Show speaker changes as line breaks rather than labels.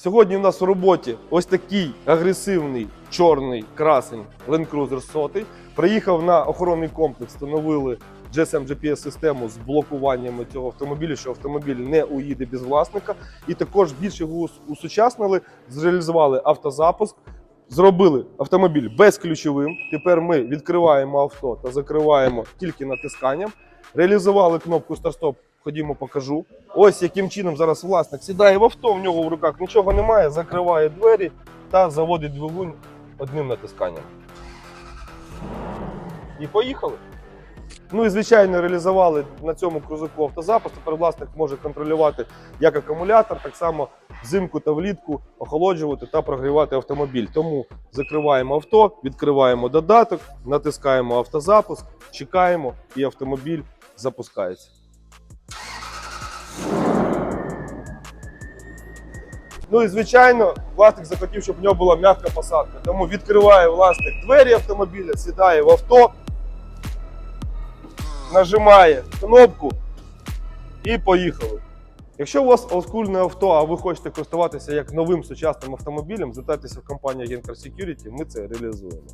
Сьогодні у нас у роботі ось такий агресивний чорний красень Land Cruiser 100. Приїхав на охоронний комплекс, встановили GSM GPS-систему з блокуваннями цього автомобіля, що автомобіль не уїде без власника. І також більше його усучаснили, зреалізували автозапуск, зробили автомобіль безключовим. Тепер ми відкриваємо авто та закриваємо тільки натисканням. Реалізували кнопку старт-стоп. Ходімо, покажу. Ось яким чином зараз власник сідає в авто, в нього в руках нічого немає, закриває двері та заводить двигун одним натисканням. І поїхали. Ну і звичайно реалізували на цьому крузаку автозапуск. Тепер власник може контролювати як акумулятор, так само взимку та влітку охолоджувати та прогрівати автомобіль. Тому закриваємо авто, відкриваємо додаток, натискаємо автозапуск, чекаємо, і автомобіль запускається. Ну і звичайно, власник захотів, щоб в нього була м'яка посадка. Тому відкриває власник двері автомобіля, сідає в авто, нажимає кнопку і поїхали. Якщо у вас олдскульне авто, а ви хочете користуватися як новим сучасним автомобілем, звертайтеся в компанію Gencar Security, ми це реалізуємо.